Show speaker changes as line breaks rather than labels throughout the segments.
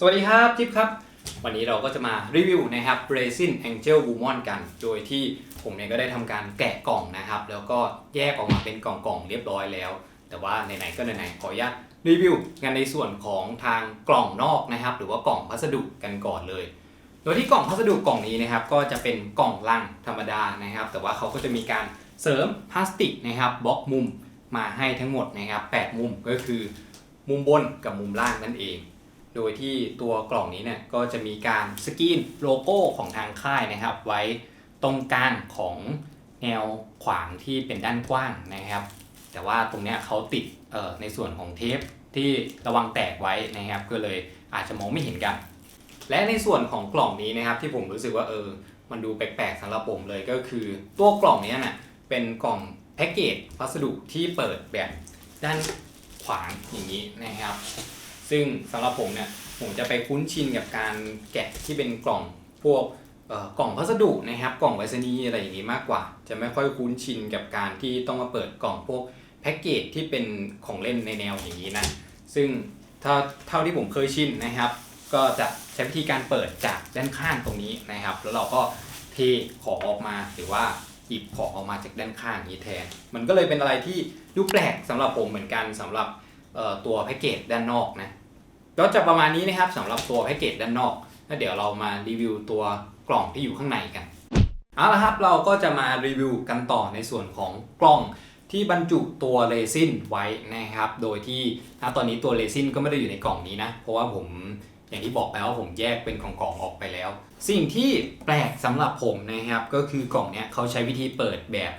สวัสดีครับทิปครับ วันนี้เราก็จะมารีวิวนะครับ Resin Angel w o m o n กัน โดยที่ผมเนี่ยก็ได้ทำการแกะกล่องนะครับ แล้วก็แยกออกมาเป็นกล่องๆเรียบร้อยแล้ว แต่ว่าไหนๆก็ไหนๆขออนุญาตรีวิวกันในส่วนของทางกล่องนอกนะครับ หรือว่ากล่องพัสดุกันก่อนเลย โดยที่กล่องพัสดุกล่องนี้นะครับ ก็จะเป็นกล่องลังธรรมดานะครับ แต่ว่าเขาก็จะมีการเสริมพลาสติกนะครับบล็อกมุมมาให้ทั้งหมดนะครับ8มุมก็คือมุมบนกับมุมล่างนั่นเอง โดยที่ตัวกล่องนี้เนี่ยก็จะมีการสกรีนโลโก้ของทางค่ายนะครับ ไว้ตรงกลางของแนวขวางที่เป็นด้านกว้างนะครับ แต่ว่าตรงเนี้ยเขาติดในส่วนของเทปที่ระวังแตกไว้นะครับ ก็เลยอาจจะมองไม่เห็นกัน และในส่วนของกล่องนี้นะครับ ที่ผมรู้สึกว่าเออ มันดูแปลกๆสำหรับผมเลยก็คือ ตัวกล่องนี้ยน่ะเป็นกล่องแพ็กเกจพัสดุที่เปิดแบบด้านขวางอย่างนี้นะครับ ซึ่งสำหรับผมเนี่ยผมจะไปคุ้นชินกับการแกะที่เป็นกล่องพวกกล่องพัสดุนะครับ กล่องไปรษณีย์อะไรอย่างนี้มากกว่า จะไม่ค่อยคุ้นชินกับการที่ต้องมาเปิดกล่องพวกแพ็กเกจที่เป็นของเล่นในแนวอย่างนี้นะซึ่งถ้าเท่าที่ผมเคยชินนะครับ ก็จะใช้วิธีการเปิดจากด้านข้างตรงนี้นะครับ แล้วเราก็เทของออกมาหรือว่าหยิบของออกมาจากด้านข้างนี้แทน มันก็เลยเป็นอะไรที่ดูแปลกสำหรับผมเหมือนกันสำหรับ ตัวแพ็กเกจด้านนอกนะก็จะประมาณนี้นะครับสำหรับตัวแพ็กเกจด้านนอกแล้วเดี๋ยวเรามารีวิวตัวกล่องที่อยู่ข้างในกันเอาละครับเราก็จะมารีวิวกันต่อในส่วนของกล่องที่บรรจุตัวเรซินไว้นะครับ โดยที่ณตอนนี้ตัวเรซินก็ไม่ได้อยู่ในกล่องนี้นะ เพราะว่าผมอย่างที่บอกไปว่าผมแยกเป็นกล่องๆออกไปแล้ว สิ่งที่แปลกสำหรับผมนะครับ ก็คือกล่องเนี้ยเขาใช้วิธีเปิดแบบ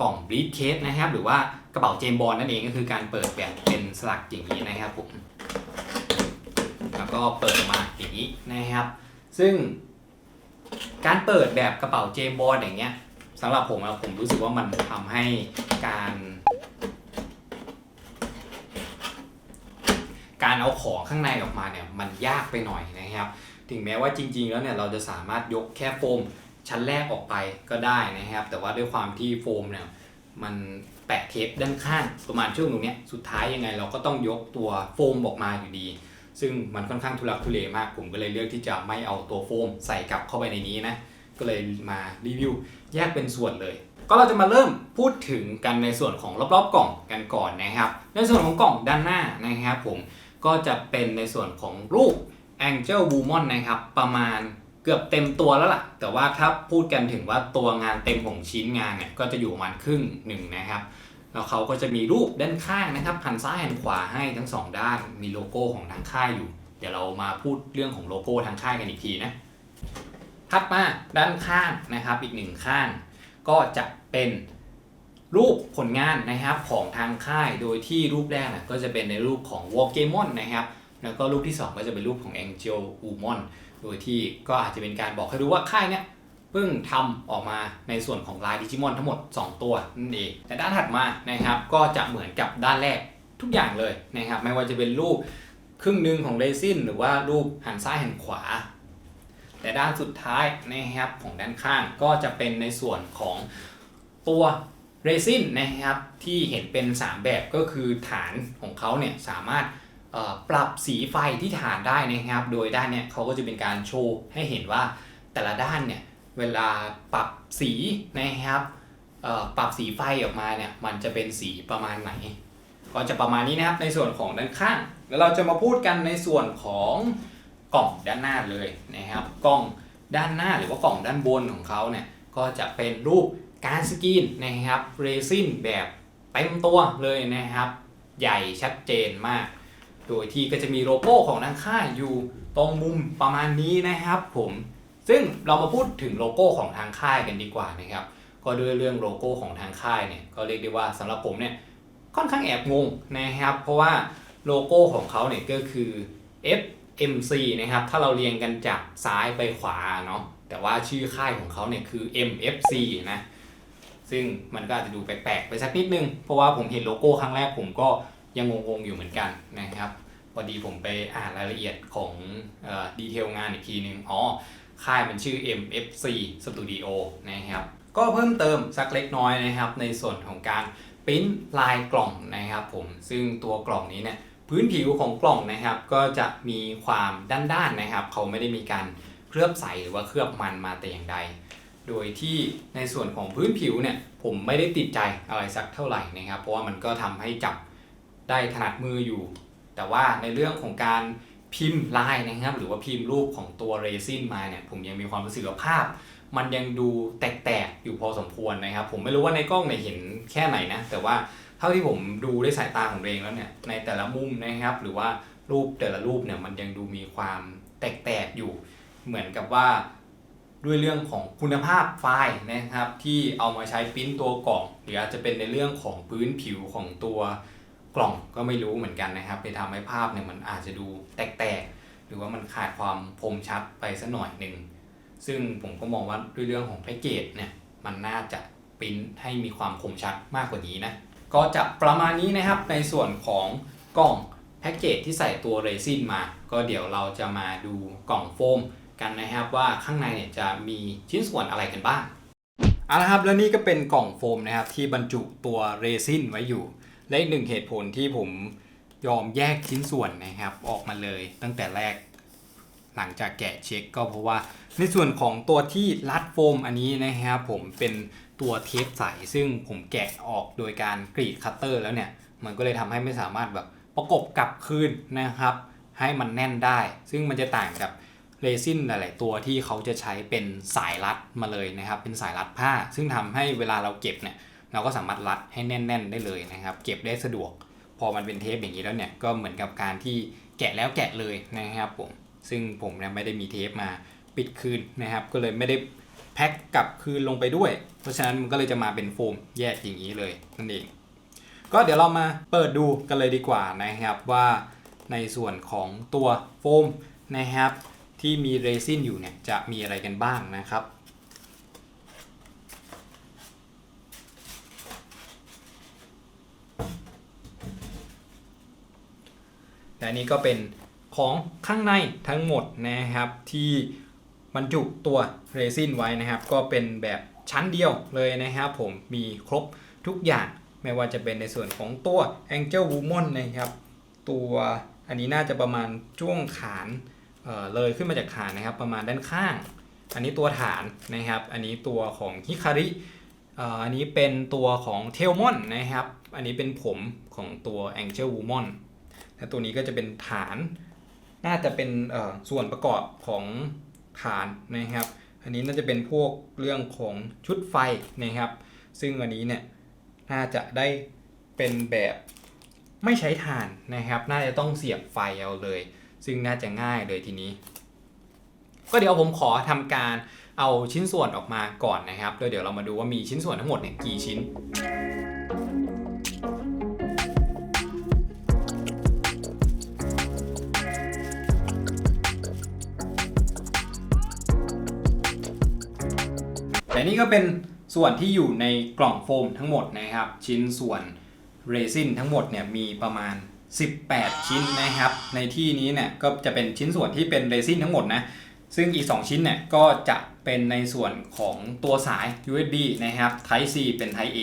กล่องบรีฟเคสนะครับ หรือว่า กระเป๋าเจมบอลนั่นเองก็คือการเปิดแบบเป็นสลักอย่างนี้นะครับผมแล้วก็เปิดออกมาอย่างนี้นะครับ ซึ่งการเปิดแบบกระเป๋าเจมบอลอย่างเงี้ยสำหรับผมอะผมรู้สึกว่ามันทำให้การการเอาของข้างในออกมาเนี่ยมันยากไปหน่อยนะครับ ถึงแม้ว่าจริง ๆ แล้วเนี่ยเราจะสามารถยกแค่โฟมชั้นแรกออกไปก็ได้นะครับ แต่ว่าด้วยความที่โฟมเนี่ยมัน แปะเทปด้านข้างประมาณช่วงตรงนี้สุดท้ายยังไงเราก็ต้องยกตัวโฟมออกมาอยู่ดี ซึ่งมันค่อนข้างทุลักทุเลมากผมก็เลยเลือกที่จะไม่เอาตัวโฟมใส่กลับเข้าไปในนี้นะก็เลยมารีวิวแยกเป็นส่วนเลย ก็เราจะมาเริ่มพูดถึงกันในส่วนของรอบๆกล่องกันก่อนนะครับ ในส่วนของกล่องด้านหน้านะครับผมก็จะเป็นในส่วนของรูป Angel w o m o n นะครับประมาณ เกือบเต็มตัวแล้วล่ะ แต่ว่าถ้าพูดกันถึงว่าตัวงานเต็มของชิ้นงานเนี่ยก็จะอยู่ประมาณครึ่งหนึ่งนะครับแล้วเขาก็จะมีรูปด้านข้างนะครับหันซ้ายหันขวาให้ทั้งสองด้านมีโลโก้ของทางค่ายอยู่ เดี๋ยวเรามาพูดเรื่องของโลโก้ทางค่ายกันอีกทีนะถัดมาด้านข้างนะครับอีกหนึ่งข้าง ก็จะเป็นรูปผลงานนะครับของทางค่ายโดยที่รูปแรกนะก็จะเป็นในรูปของ w a l k e m o n นะครับแล้วก็รูปที่ 2 ก็จะเป็นรูปของ Angel u m o n โดยที่ก็อาจจะเป็นการบอกให้รู้ว่าค่ายเนี้ยเพิ่งทำออกมาในส่วนของลายดิจิมอนทั้งหมด 2 ตัวนั่นเอง แต่ด้านถัดมานะครับก็จะเหมือนกับด้านแรกทุกอย่างเลยนะครับ ไม่ว่าจะเป็นรูปครึ่งหนึ่งของเรซินหรือว่ารูปหันซ้ายหันขวา แต่ด้านสุดท้ายนะครับของด้านข้างก็จะเป็นในส่วนของตัวเรซินนะครับที่เห็นเป็น 3 แบบก็คือฐานของเขาเนี่ยสามารถ ปรับสีไฟที่ฐานได้นะครับ โดยด้านเนี่ยเขาก็จะเป็นการโชว์ให้เห็นว่าแต่ละด้านเนี่ยเวลาปรับสีนะครับปรับสีไฟออกมาเนี่ยมันจะเป็นสีประมาณไหน ก็จะประมาณนี้นะครับในส่วนของด้านข้าง แล้วเราจะมาพูดกันในส่วนของกล่องด้านหน้าเลยนะครับ กล่องด้านหน้าหรือว่ากล่องด้านบนของเขาเนี่ยก็จะเป็นรูปการสกรีนนะครับเรซินแบบเต็มตัวเลยนะครับ ใหญ่ชัดเจนมาก โดยที่ก็จะมีโลโก้ของทางค่ายอยู่ตรงมุมประมาณนี้นะครับผมซึ่งเรามาพูดถึงโลโก้ของทางค่ายกันดีกว่านะครับก็ด้วยเรื่องโลโก้ของทางค่ายเนี่ยก็เรียกได้ว่าสำหรับผมเนี่ยค่อนข้างแอบงงนะครับ เพราะว่าโลโก้ของเขาเนี่ยก็คือ FMC นะครับถ้าเราเรียงกันจากซ้ายไปขวาเนาะแต่ว่าชื่อค่ายของเขาเนี่ยคือ MFC นะซึ่งมันก็อาจจะดูแปลกๆไปสักนิดนึง เพราะว่าผมเห็นโลโก้ครั้งแรกผมก็ ยังงงๆอยู่เหมือนกันนะครับพอดีผมไปอ่านรายละเอียดของดีเทลงานอีกทีหนึ่งอ๋อค่ายมันชื่อ MFC Studio นะครับก็เพิ่มเติมสักเล็กน้อยนะครับ ในส่วนของการปริ้นลายกล่องนะครับผมซึ่งตัวกล่องนี้เนี่ยพื้นผิวของกล่องนะครับ ก็จะมีความด้านๆนะครับ เขาไม่ได้มีการเคลือบใสหรือว่าเคลือบมันมาแต่อย่างใด โดยที่ในส่วนของพื้นผิวเนี่ยผมไม่ได้ติดใจอะไรสักเท่าไหร่นะครับ เพราะว่ามันก็ทำให้จับ ได้ถนัดมืออยู่ แต่ว่าในเรื่องของการพิมพ์ลายนะครับ หรือว่าพิมพ์รูปของตัวเรซินมาเนี่ยผมยังมีความรู้สึกว่าภาพ มันยังดูแตกๆอยู่พอสมควรนะครับ ผมไม่รู้ว่าในกล้องเนี่ยเห็นแค่ไหนนะ แต่ว่าเท่าที่ผมดูด้วยสายตาของตัวเองแล้วเนี่ยในแต่ละมุมนะครับ หรือว่ารูปแต่ละรูปเนี่ยมันยังดูมีความแตกๆอยู่ เหมือนกับว่าด้วยเรื่องของคุณภาพไฟล์นะครับ ที่เอามาใช้ปริ้นตัวกล่อง หรืออาจจะเป็นในเรื่องของพื้นผิวของตัว กล่องก็ไม่รู้เหมือนกันนะครับ ไปทำให้ภาพเนี่ยมันอาจจะดูแตกๆ หรือว่ามันขาดความคมชัดไปสักหน่อยหนึ่งซึ่งผมก็มองว่าด้วยเรื่องของแพ็กเกจเนี่ยมันน่าจะปริ้นให้มีความคมชัดมากกว่านี้นะก็จะประมาณนี้นะครับในส่วนของกล่องแพ็กเกจที่ใส่ตัวเรซินมา ก็เดี๋ยวเราจะมาดูกล่องโฟมกันนะครับว่าข้างในเนี่ยจะมีชิ้นส่วนอะไรกันบ้างเอาละครับแล้วนี่ก็เป็นกล่องโฟมนะครับที่บรรจุตัวเรซินไว้อยู่ และอีกหนึ่งเหตุผลที่ผมยอมแยกชิ้นส่วนนะครับ ออกมาเลยตั้งแต่แรกหลังจากแกะเช็คก็เพราะว่าในส่วนของตัวที่รัดโฟมอันนี้นะครับผมเป็นตัวเทปใสซึ่งผมแกะออกโดยการกรีดคัตเตอร์แล้วเนี่ย มันก็เลยทำให้ไม่สามารถแบบประกบกลับคืนนะครับ ให้มันแน่นได้ ซึ่งมันจะต่างกับเรซินหลาย ๆ ตัวที่เขาจะใช้เป็นสายรัดมาเลยนะครับ เป็นสายรัดผ้า ซึ่งทำให้เวลาเราเก็บเนี่ย เราก็สามารถรัดให้แน่น ๆ ได้เลยนะครับ เก็บได้สะดวก พอมันเป็นเทปอย่างนี้แล้วเนี่ยก็เหมือนกับการที่แกะแล้วแกะเลยนะครับผมซึ่งผมเนี่ยไม่ได้มีเทปมาปิดคืนนะครับ ก็เลยไม่ได้แพ็คกลับคืนลงไปด้วย เพราะฉะนั้นมันก็เลยจะมาเป็นโฟมแยกอย่างนี้เลยนั่นเอง ก็เดี๋ยวเรามาเปิดดูกันเลยดีกว่านะครับว่าในส่วนของตัวโฟมนะครับที่มีเรซินอยู่เนี่ยจะมีอะไรกันบ้างนะครับ และนี่ก็เป็นของข้างในทั้งหมดนะครับที่บรรจุตัวเรซินไว้นะครับ ก็เป็นแบบชั้นเดียวเลยนะครับผมมีครบทุกอย่างไม่ว่าจะเป็นในส่วนของตัว Angel Woman นะครับ ตัวอันนี้น่าจะประมาณช่วงขานเออเลยขึ้นมาจากขานนะครับ ประมาณด้านข้าง อันนี้ตัวฐานนะครับ อันนี้ตัวของฮิคาริอันนี้เป็นตัวของเทลมอนนะครับ อันนี้เป็นผมของตัว Angel Woman และตัวนี้ก็จะเป็นฐาน น่าจะเป็นส่วนประกอบของฐานนะครับ อันนี้น่าจะเป็นพวกเรื่องของชุดไฟนะครับ ซึ่งอันนี้เนี่ยน่าจะได้เป็นแบบไม่ใช้ถ่านนะครับ น่าจะต้องเสียบไฟเอาเลย ซึ่งน่าจะง่ายเลยทีนี้ ก็เดี๋ยวผมขอทำการเอาชิ้นส่วนออกมาก่อนนะครับแล้วเดี๋ยวเรามาดูว่ามีชิ้นส่วนทั้งหมดเนี่ยกี่ชิ้น และนี่ก็เป็นส่วนที่อยู่ในกล่องโฟมทั้งหมดนะครับ ชิ้นส่วนเรซินทั้งหมดเนี่ยมีประมาณ 18 ชิ้นนะครับ ในที่นี้เนี่ยก็จะเป็นชิ้นส่วนที่เป็นเรซินทั้งหมดนะซึ่งอีก 2 ชิ้นเนี่ยก็จะเป็นในส่วนของตัวสาย USB นะครับ Type C เป็น Type A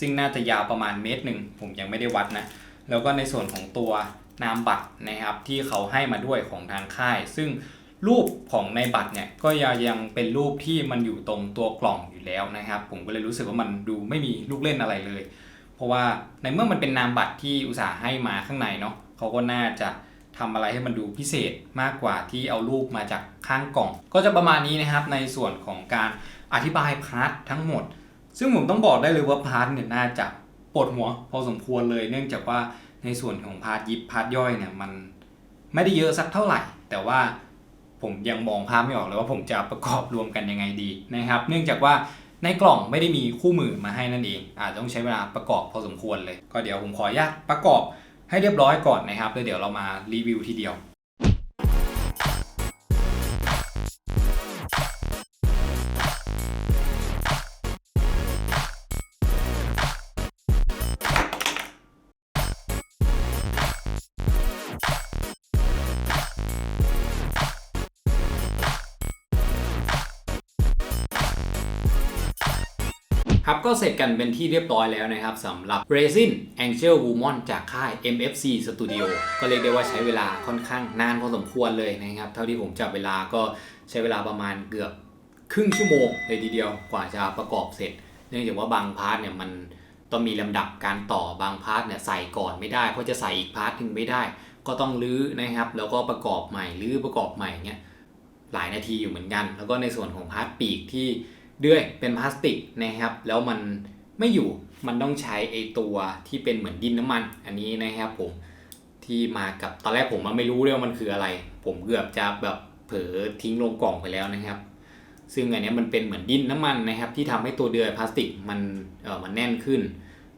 ซึ่งน่าจะยาวประมาณเมตรหนึ่งผมยังไม่ได้วัดนะ แล้วก็ในส่วนของตัวนามบัตรนะครับที่เขาให้มาด้วยของทางค่าย ซึ่ง รูปของในบัตรเนี่ยก็ยังยังเป็นรูปที่มันอยู่ตรงตัวกล่องอยู่แล้วนะครับ ผมก็เลยรู้สึกว่ามันดูไม่มีลูกเล่นอะไรเลย เพราะว่าในเมื่อมันเป็นนามบัตรที่อุตสาห์ให้มาข้างในเนาะเขาก็น่าจะทำอะไรให้มันดูพิเศษมากกว่าที่เอารูปมาจากข้างกล่อง ก็จะประมาณนี้นะครับในส่วนของการอธิบายพาร์ททั้งหมด ซึ่งผมต้องบอกได้เลยว่าพาร์ทเนี่ยน่าจะปวดหัวพอสมควรเลย เนื่องจากว่าในส่วนของพาร์ทยิบพาร์ทย่อยเนี่ยมันไม่ได้เยอะสักเท่าไหร่ แต่ว่า ผมยังมองภาพไม่ออกเลยว่าผมจะประกอบรวมกันยังไงดีนะครับ เนื่องจากว่าในกล่องไม่ได้มีคู่มือมาให้นั่นเอง อาจจะต้องใช้เวลาประกอบพอสมควรเลย ก็เดี๋ยวผมขออนุญาตประกอบให้เรียบร้อยก่อนนะครับแล้วเดี๋ยวเรามารีวิวทีเดียว ก็เสร็จกันเป็นที่เรียบร้อยแล้วนะครับสำหรับ Resin Angel Woman จากค่าย MFC Studio ก็เรียกได้ว่าใช้เวลาค่อนข้างนานพอสมควรเลยนะครับ เท่าที่ผมจับเวลาก็ใช้เวลาประมาณเกือบครึ่งชั่วโมงเลยทีเดียวกว่าจะประกอบเสร็จ เนื่องจากว่าบางพาร์ทเนี่ยมันต้องมีลำดับการต่อบางพาร์ทเนี่ยใส่ก่อนไม่ได้เพราะจะใส่อีกพาร์ทหนึ่งไม่ได้ ก็ต้องรื้อนะครับ แล้วก็ประกอบใหม่รื้อประกอบใหม่เนี่ยหลายนาทีอยู่เหมือนกัน แล้วก็ในส่วนของพาร์ทปีกที่ ด้วยเป็นพลาสติกนะครับ แล้วมันไม่อยู่มันต้องใช้ไอตัวที่เป็นเหมือนดินน้ำมัน อันนี้นะครับผมที่มากับตอนแรกผมไม่รู้เลยว่ามันคืออะไร ผมเกือบจะแบบเผลอทิ้งลงกล่องไปแล้วนะครับ ซึ่งอันนี้มันเป็นเหมือนดินน้ำมันนะครับ ที่ทำให้ตัวเดือยพลาสติกมันเออมันแน่นขึ้น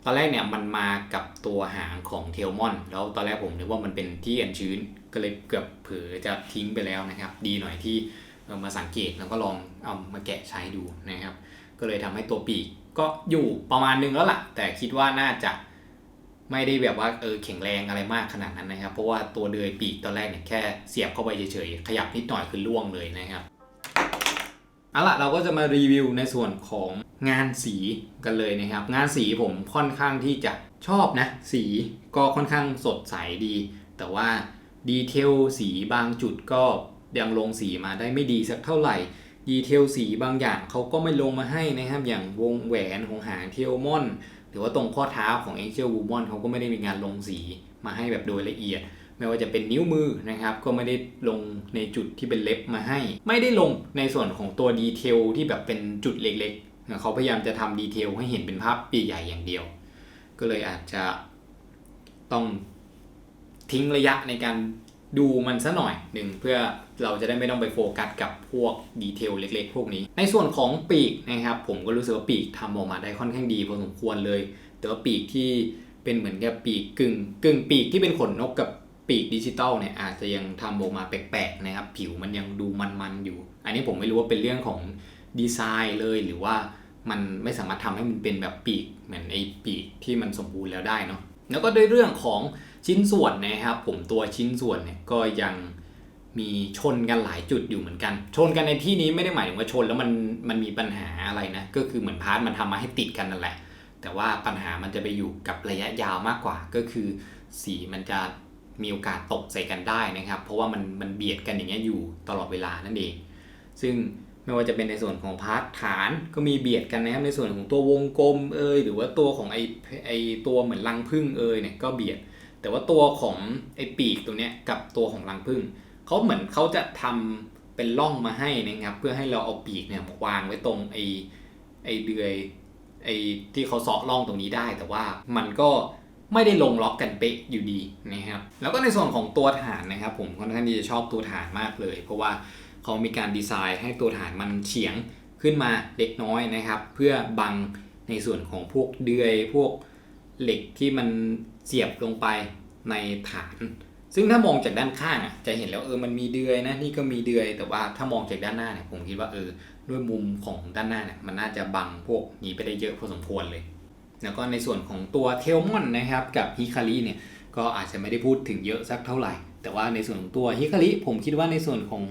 ตอนแรกเนี่ยมันมากับตัวหางของเทลมอน แล้วตอนแรกผมนึกว่ามันเป็นที่อันชื้นก็เลยเกือบเผลอจะทิ้งไปแล้วนะครับ ดีหน่อยที่ เออมาสังเกตแล้วก็ลองเอามาแกะใช้ดูนะครับ ก็เลยทำให้ตัวปีกก็อยู่ประมาณนึงแล้วล่ะ แต่คิดว่าน่าจะไม่ได้แบบว่าเออแข็งแรงอะไรมากขนาดนั้นนะครับ เพราะว่าตัวเดือยปีกตอนแรกเนี่ยแค่เสียบเข้าไปเฉยๆ ขยับนิดหน่อยคือล่วงเลยนะครับเอาล่ะเราก็จะมารีวิวในส่วนของงานสีกันเลยนะครับ งานสีผมค่อนข้างที่จะชอบนะ สีก็ค่อนข้างสดใสดี แต่ว่าดีเทลสีบางจุดก็ ยังลงสีมาได้ไม่ดีสักเท่าไหร่ดีเทลสีบางอย่างเขาก็ไม่ลงมาให้นะครับ อย่างวงแหวนของหางเทลมอน หรือว่าตรงข้อเท้าของ Angel Woman เขาก็ไม่ได้มีการลงสีมาให้แบบโดยละเอียด ไม่ว่าจะเป็นนิ้วมือนะครับ ก็ไม่ได้ลงในจุดที่เป็นเล็บมาให้ ไม่ได้ลงในส่วนของตัวดีเทลที่แบบเป็นจุดเล็กๆเขาพยายามจะทำดีเทลให้เห็นเป็นภาพใหญ่ๆอย่างเดียว ก็เลยอาจจะต้องทิ้งระยะในการ ดูมันซะหน่อยหนึ่งเพื่อเราจะได้ไม่ต้องไปโฟกัสกับพวกดีเทลเล็ก ๆ พวกนี้ ในส่วนของปีกนะครับผมก็รู้สึกว่าปีกทำออกมาได้ค่อนข้างดีพอสมควรเลย แต่ว่าปีกที่เป็นเหมือนกับปีกกึ่งกึ่งปีกที่เป็นขนนกกับปีกดิจิตอลเนี่ยอาจจะยังทำออกมาแปลกๆนะครับผิวมันยังดูมันๆอยู่ อันนี้ผมไม่รู้ว่าเป็นเรื่องของดีไซน์เลยหรือว่ามันไม่สามารถทำให้มันเป็นแบบปีกเหมือนไอ้ปีกที่มันสมบูรณ์แล้วได้เนาะแล้วก็ด้วยเรื่องของ ชิ้นส่วนนะครับผมตัวชิ้นส่วนเนี่ยก็ยังมีชนกันหลายจุดอยู่เหมือนกัน ชนกันในที่นี้ไม่ได้หมายถึงว่าชนแล้วมันมันมีปัญหาอะไรนะ ก็คือเหมือนพาร์ทมันทำมาให้ติดกันนั่นแหละ แต่ว่าปัญหามันจะไปอยู่กับระยะยาวมากกว่า ก็คือสีมันจะมีโอกาสตกใส่กันได้นะครับ เพราะว่ามันมันเบียดกันอย่างเงี้ยอยู่ตลอดเวลานั่นเอง ซึ่งไม่ว่าจะเป็นในส่วนของพาร์ทฐานก็มีเบียดกันนะครับ ในส่วนของตัววงกลมเอยหรือว่าตัวของไอไอตัวเหมือนรังผึ้งเอยเนี่ยก็เบียด แต่ว่าตัวของไอปีกตัวเนี้ยกับตัวของรังผึ้งเขาเหมือนเขาจะทำเป็นร่องมาให้นะครับ เพื่อให้เราเอาปีกเนี่ยวางไว้ตรงไอไอเดือยไอที่เขาเสาะร่องตรงนี้ได้ แต่ว่ามันก็ไม่ได้ลงล็อกกันเป๊ะอยู่ดีนะครับ แล้วก็ในส่วนของตัวฐานนะครับ ผมค่อนข้างที่จะชอบตัวฐานมากเลย เพราะว่าเขามีการดีไซน์ให้ตัวฐานมันเฉียงขึ้นมาเล็กน้อยนะครับ เพื่อบังในส่วนของพวกเดือยพวก เหล็กที่มันเสียบลงไปในฐาน ซึ่งถ้ามองจากด้านข้างอะจะเห็นแล้วเออมันมีเดือยนะนี่ก็มีเดือยแต่ว่าถ้ามองจากด้านหน้าเนี่ยผมคิดว่าเออด้วยมุมของด้านหน้าเนี่ยมันน่าจะบังพวกนี้ไปได้เยอะพอสมควรเลย แล้วก็ในส่วนของตัวเทลมอนนะครับกับฮิคาริเนี่ยก็อาจจะไม่ได้พูดถึงเยอะสักเท่าไหร่ แต่ว่าในส่วนของตัวฮิคาริผมคิดว่าในส่วนของ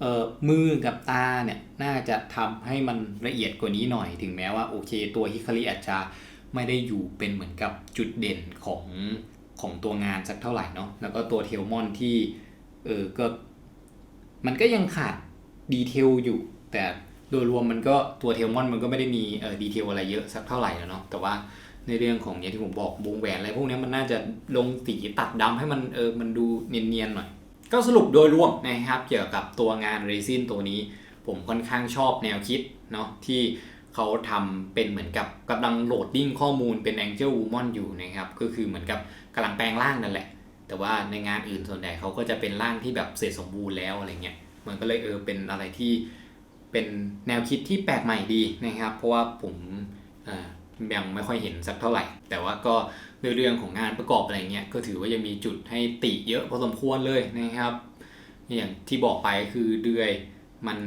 เอ่อมือกับตาเนี่ยน่าจะทำให้มันละเอียดกว่านี้หน่อยถึงแม้ว่าโอเค ตัวฮิคาริอาจจะ ไม่ได้อยู่เป็นเหมือนกับจุดเด่นของของตัวงานสักเท่าไหร่เนาะแล้วก็ตัวเทลมอนที่เออก็มันก็ยังขาดดีเทลอยู่ แต่โดยรวมมันก็ตัวเทลมอนมันก็ไม่ได้มีเออดีเทลอะไรเยอะสักเท่าไหร่แล้วเนาะแต่ว่าในเรื่องของอย่างที่ผมบอกวงแหวนอะไรพวกนี้มันน่าจะลงสีตัดดำให้มันเออมันดูเนียนๆหน่อย ก็สรุปโดยรวมนะครับเกี่ยวกับตัวงานเรซินตัวนี้ ผมค่อนข้างชอบแนวคิดเนาะที่ เขาทำเป็นเหมือนกับกำลังโหลดดิ้งข้อมูลเป็น Angel Woman อยู่นะครับ ก็คือเหมือนกับกำลังแปลงร่างนั่นแหละ แต่ว่าในงานอื่นส่วนใหญ่เขาก็จะเป็นร่างที่แบบเสร็จสมบูรณ์แล้วอะไรเงี้ย มันก็เลยเออเป็นอะไรที่เป็นแนวคิดที่แปลกใหม่ดีนะครับ เพราะว่าผมยังไม่ค่อยเห็นสักเท่าไหร่ แต่ว่าก็เรื่องของงานประกอบอะไรเงี้ยก็ถือว่ายังมีจุดให้ติเยอะพอสมควรเลยนะครับ อย่างที่บอกไปคือเดือยมัน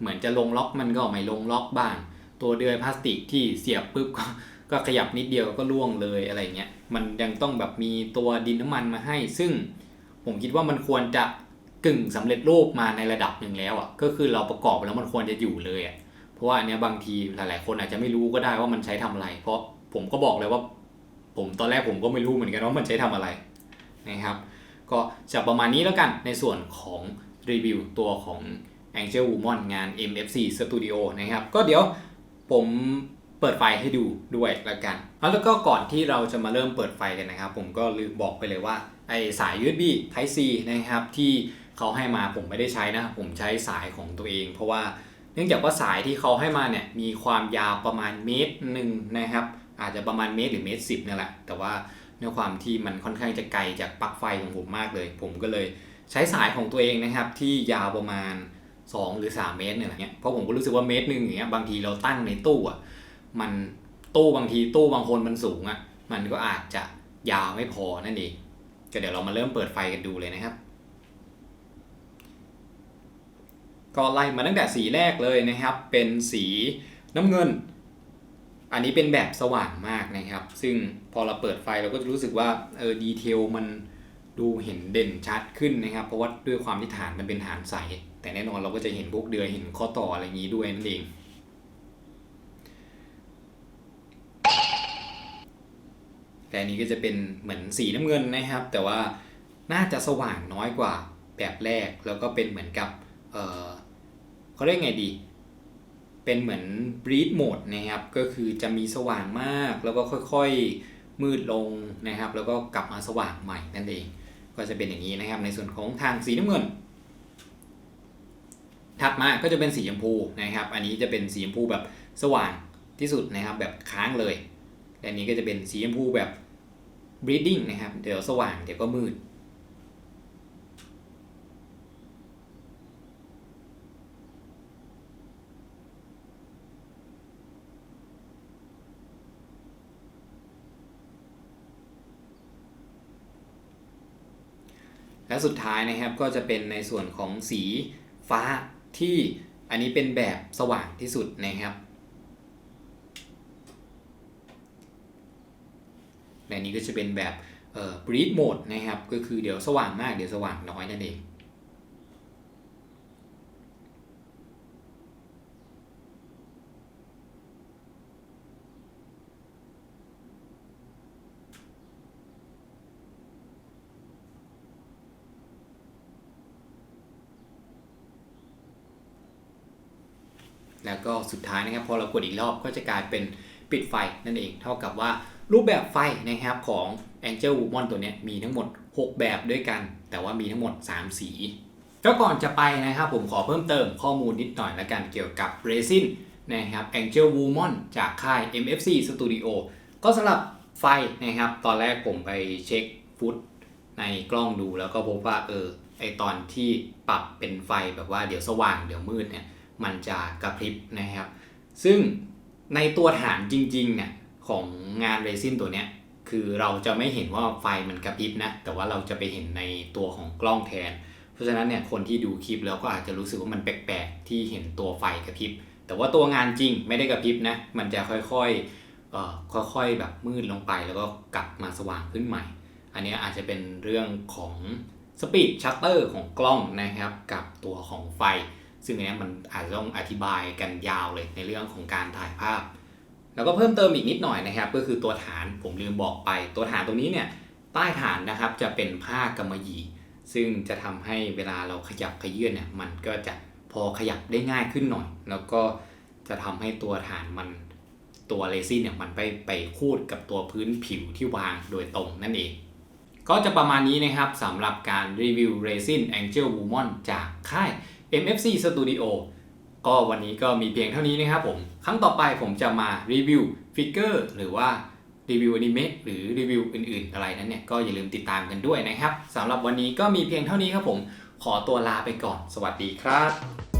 เหมือนจะลงล็อกมันก็ไม่ลงล็อกบ้าง ตัวเดือยพลาสติกที่เสียบปุ๊บก็ก็ขยับนิดเดียวก็ล่วงเลยอะไรเงี้ย มันยังต้องแบบมีตัวดินน้ำมันมาให้ ซึ่งผมคิดว่ามันควรจะกึ่งสำเร็จรูปมาในระดับหนึ่งแล้วอะ ก็คือเราประกอบแล้วมันควรจะอยู่เลยอะ เพราะว่าอันเนี้ยบางทีหลายๆ คนอาจจะไม่รู้ก็ได้ว่ามันใช้ทำอะไร เพราะผมก็บอกเลยว่า ผมตอนแรกผมก็ไม่รู้เหมือนกันว่ามันใช้ทำอะไรนะครับ ก็จะประมาณนี้แล้วกันในส่วนของรีวิวตัวของ Angel Woman งาน MFC Studio นะครับ ก็เดี๋ยว ผมเปิดไฟให้ดูด้วยละกัน แล้วก็ก่อนที่เราจะมาเริ่มเปิดไฟกันนะครับ ผมก็ลืมบอกไปเลยว่าไอสาย USB Type C นะครับที่เขาให้มาผมไม่ได้ใช้นะ ผมใช้สายของตัวเอง เพราะว่าเนื่องจากว่าสายที่เขาให้มาเนี่ยมีความยาวประมาณเมตรหนึ่งนะครับ อาจจะประมาณเมตรหรือเมตรสิบนี่แหละ แต่ว่าด้วยความที่มันค่อนข้างจะไกลจากปลั๊กไฟของผมมากเลย ผมก็เลยใช้สายของตัวเองนะครับที่ยาวประมาณ 2 หรือ 3 เมตรเนี่ยอะไรเงี้ยเพราะผมก็รู้สึกว่าเมตรหนึ่งอย่างเงี้ยบางทีเราตั้งในตู้อะมันตู้บางทีตู้บางคนมันสูงอะมันก็อาจจะยาวไม่พอนั่นเองก็เดี๋ยวเรามาเริ่มเปิดไฟกันดูเลยนะครับ ก็ไล่มาตั้งแต่สีแรกเลยนะครับ เป็นสีน้ำเงิน อันนี้เป็นแบบสว่างมากนะครับ ซึ่งพอเราเปิดไฟเราก็จะรู้สึกว่าเออดีเทลมันดูเห็นเด่นชัดขึ้นนะครับ เพราะว่าด้วยความที่ฐานมันเป็นฐานใส แต่แน่นอนเราก็จะเห็นพวกเดือยเห็นข้อต่ออะไรอย่างนี้ด้วยนั่นเอง แต่นี้ก็จะเป็นเหมือนสีน้ำเงินนะครับ แต่ว่าน่าจะสว่างน้อยกว่าแบบแรกแล้วก็เป็นเหมือนกับเเขาเรียกไงดี เป็นเหมือน breed mode นะครับ ก็คือจะมีสว่างมากแล้วก็ค่อยๆมืดลงนะครับ แล้วก็กลับมาสว่างใหม่นั่นเอง ก็จะเป็นอย่างนี้นะครับในส่วนของทางสีน้ำเงิน ถัดมาก็จะเป็นสีชมพูนะครับ อันนี้จะเป็นสีชมพูแบบสว่างที่สุดนะครับแบบค้างเลยและอันนี้ก็จะเป็นสีชมพูแบบ breeding นะครับ เดี๋ยวสว่างเดี๋ยวก็มืด และสุดท้ายนะครับก็จะเป็นในส่วนของสีฟ้า ที่อันนี้เป็นแบบสว่างที่สุดนะครับและนี้ก็จะเป็นแบบเอ่อ breed mode นะครับ ก็คือเดี๋ยวสว่างมากเดี๋ยวสว่างน้อยนั่นเอง แล้วก็สุดท้ายนะครับพอเรากดอีกรอบก็จะกลายเป็นปิดไฟนั่นเอง เท่ากับว่ารูปแบบไฟนะครับของ Angel Woman ตัวนี้มีทั้งหมด 6 แบบด้วยกัน แต่ว่ามีทั้งหมด 3 สีก็ก่อนจะไปนะครับผมขอเพิ่มเติมข้อมูลนิดหน่อยละกันเกี่ยวกับเรซินนะครับ Angel Woman จากค่าย MFC Studio ก็สำหรับไฟนะครับ ตอนแรกผมไปเช็คฟุตในกล้องดูแล้วก็พบว่าเออไอตอนที่ปรับเป็นไฟแบบว่าเดี๋ยวสว่างเดี๋ยวมืดเนี่ย มันจะกระพริบนะครับ ซึ่งในตัวฐานจริงๆเนี่ยของงานเรซินตัวเนี้ยคือเราจะไม่เห็นว่าไฟมันกระพริบนะ แต่ว่าเราจะไปเห็นในตัวของกล้องแทน เพราะฉะนั้นเนี่ยคนที่ดูคลิปแล้วก็อาจจะรู้สึกว่ามันแปลกๆที่เห็นตัวไฟกระพริบ แต่ว่าตัวงานจริงไม่ได้กระพริบนะ มันจะค่อยๆเอ่อค่อยๆแบบมืดลงไปแล้วก็กลับมาสว่างขึ้นใหม่ อันนี้อาจจะเป็นเรื่องของสปีดชัตเตอร์ของกล้องนะครับกับตัวของไฟ ซึ่งอันนี้มันอาจจะต้องอธิบายกันยาวเลยในเรื่องของการถ่ายภาพ แล้วก็เพิ่มเติมอีกนิดหน่อยนะครับ ก็คือตัวฐานผมลืมบอกไป ตัวฐานตรงนี้เนี่ยใต้ฐานนะครับจะเป็นผ้ากำมะหยี่ซึ่งจะทำให้เวลาเราขยับขยื่นเนี่ยมันก็จะพอขยับได้ง่ายขึ้นหน่อย แล้วก็จะทำให้ตัวฐานมันตัวเรซินเนี่ยมันไปไปคูดกับตัวพื้นผิวที่วางโดยตรงนั่นเอง ก็จะประมาณนี้นะครับสำหรับการรีวิว Resin Angel Woman จากค่าย MFC Studio ก็วันนี้ก็มีเพียงเท่านี้นะครับผม ครั้งต่อไปผมจะมารีวิวฟิกเกอร์หรือว่ารีวิวอนิเมะหรือรีวิวอื่นๆ อะไรนั้นเนี่ยก็อย่าลืมติดตามกันด้วยนะครับสำหรับวันนี้ก็มีเพียงเท่านี้ครับผม ขอตัวลาไปก่อน สวัสดีครับ